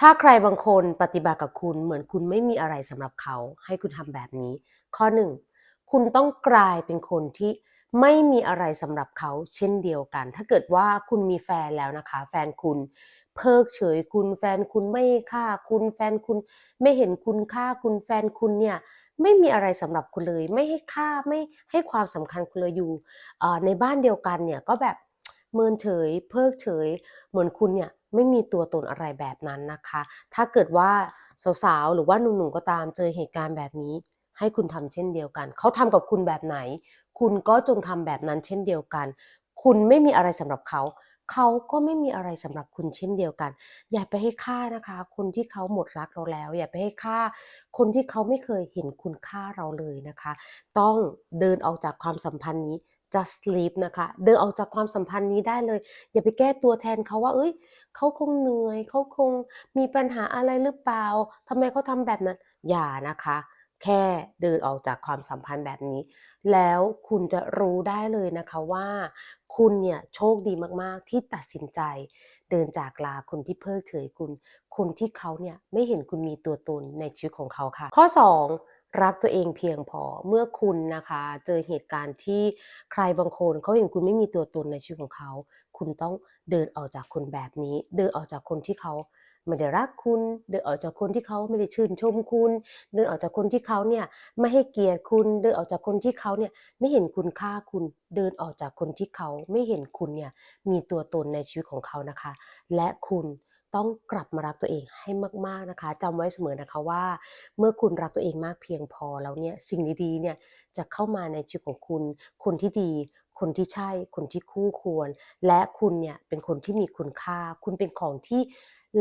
ถ้าใครบางคนปฏิบัติกับคุณเหมือนคุณไม่มีอะไรสำหรับเขา ให้คุณทำแบบนี้ ข้อหนึ่งคุณต้องกลายเป็นคนที่ไม่มีอะไรสำหรับเขาเช่นเดียวกัน ถ้าเกิดว่าคุณมีแฟนแล้วนะคะ แฟนคุณเพิกเฉยคุณแฟนคุณไม่ค่าคุณแฟนคุณไม่เห็นคุณค่าคุณแฟนคุณเนี่ยไม่มีอะไรสำหรับคุณเลย ไม่ให้ค่าไม่ให้ความสำคัญคุณเลยอยู่ในบ้านเดียวกันเนี่ยก็แบบ เมินเฉย เพิกเฉย เหมือนคุณเนี่ยไม่มีตัวตนอะไรแบบนั้นนะคะ ถ้าเกิดว่าสาวๆหรือว่าหนุ่มๆก็ตามเจอเหตุการณ์แบบนี้ ให้คุณทำเช่นเดียวกัน เขาทำกับคุณแบบไหน คุณก็จงทำแบบนั้นเช่นเดียวกัน คุณไม่มีอะไรสำหรับเขาเขาก็ไม่มีอะไรสำหรับคุณเช่นเดียวกัน อย่าไปให้ค่านะคะ คนที่เขาหมดรักเราแล้ว อย่าไปให้ค่า คนที่เขาไม่เคยเห็นคุณค่าเราเลยนะคะ ต้องเดินออกจากความสัมพันธ์นี้ just leave นะคะ เดินออกจากความสัมพันธ์นี้ได้เลย อย่าไปแก้ตัวแทนเขาว่า เอ้ย เขาคงเหนื่อย เขาคงมีปัญหาอะไรหรือเปล่าทำไมเขาทำแบบนั้น อย่านะคะ แค่เดินออกจากความสัมพันธ์แบบนี้ แล้วคุณจะรู้ได้เลยนะคะว่า คุณเนี่ยโชคดีมากๆ ที่ตัดสินใจ เดินจากลาคนที่เพิกเฉยคุณ คนที่เขาเนี่ยไม่เห็นคุณมีตัวตนในชีวิตของเขาค่ะ ข้อ 2 รักตัวเองเพียงพอเมื่อคุณนะคะ เจอเหตุการณ์ที่ใครบางคนเขาเห็นคุณไม่มีตัวตนในชีวิตของเขา คุณต้องเดินออกจากคนแบบนี้ เดินออกจากคนที่เขาไม่ได้รักคุณ เดินออกจากคนที่เขาไม่ได้ชื่นชมคุณ เดินออกจากคนที่เขาเนี่ยไม่ให้เกียรติคุณ เดินออกจากคนที่เขาเนี่ยไม่เห็นคุณค่าคุณ เดินออกจากคนที่เขาไม่เห็นคุณเนี่ยมีตัวตนในชีวิตของเขานะคะ และคุณ ต้องกลับมารักตัวเองให้มาก ๆนะคะจำไว้เสมอนะคะว่า เมื่อคุณรักตัวเองมากเพียงพอแล้วเนี่ยสิ่งดีๆเนี่ยจะเข้ามาในชีวิตของคุณ คนที่ดี คนที่ใช่ คนที่คู่ควร และคุณเนี่ยเป็นคนที่มีคุณค่า คุณเป็นของที่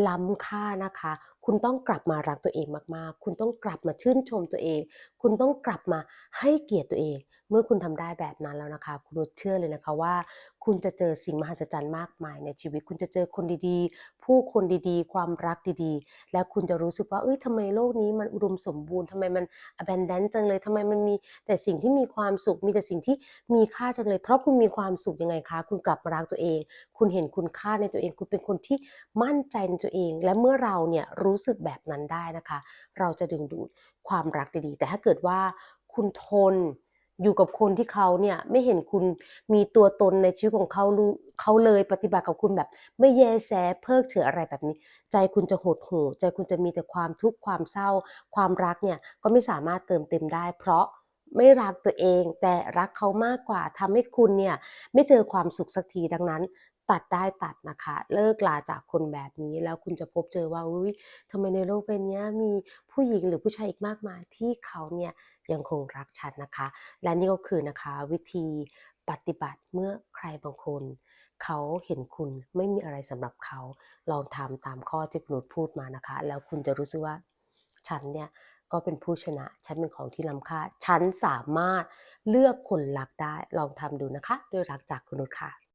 ล้ำค่านะคะ คุณต้องกลับมารักตัวเองมากๆ คุณต้องกลับมาชื่นชมตัวเอง คุณต้องกลับมาให้เกียรติตัวเอง เมื่อคุณทำได้แบบนั้นแล้วนะคะ คุณเชื่อเลยนะคะว่า คุณจะเจอสิ่งมหัศจรรย์มากมายในชีวิต คุณจะเจอคนดีๆ ผู้คนดีๆ ความรักดีๆ และคุณจะรู้สึกว่า เอ้ยทำไมโลกนี้มันอุดมสมบูรณ์ทำไมมัน abundant จังเลยทำไมมันมีแต่สิ่งที่มีความสุข มีแต่สิ่งที่มีค่าจังเลย เพราะคุณมีความสุขยังไงคะ คุณกลับมารักตัวเอง คุณเห็นคุณค่าในตัวเอง คุณเป็นคนที่มั่นใจในตัวเอง และเมื่อเราเนี่ยรูู้้สึกแบบนั้นได้นะคะ เราจะดึงดูดความรักดีๆ แต่ถ้าเกิดว่าคุณทนอยู่กับคนที่เขาเนี่ยไม่เห็นคุณมีตัวตนในชีวิตของเขารู้เขาเลยปฏิบัติกับคุณแบบ ไม่แยแสเพิกเฉยอะไรแบบนี้ ใจคุณจะหดหู่ใจคุณจะมีแต่ความทุกข์ความเศร้า ความรักเนี่ยก็ไม่สามารถเติมเต็มได้ เพราะไม่รักตัวเองแต่รักเขามากกว่าทำให้คุณเนี่ยไม่เจอความสุขสักทีดังนั้น ตัดได้ตัดนะคะ เลิกลาจากคนแบบนี้ แล้วคุณจะพบเจอว่าอุ๊ยทำไมในโลกใบนี้มีผู้หญิงหรือผู้ชายอีกมากมายที่เขาเนี่ยยังคงรักฉันนะคะ และนี่ก็คือนะคะวิธีปฏิบัติเมื่อใครบางคน เขาเห็นคุณไม่มีอะไรสำหรับเขา ลองทำตามข้อที่คุณนุชพูดมานะคะ แล้วคุณจะรู้สึกว่าฉันเนี่ยก็เป็นผู้ชนะ ฉันเป็นของที่ล้ำค่า ฉันสามารถเลือกคนรักได้ ลองทำดูนะคะ ด้วยรักจากคุณนุชค่ะ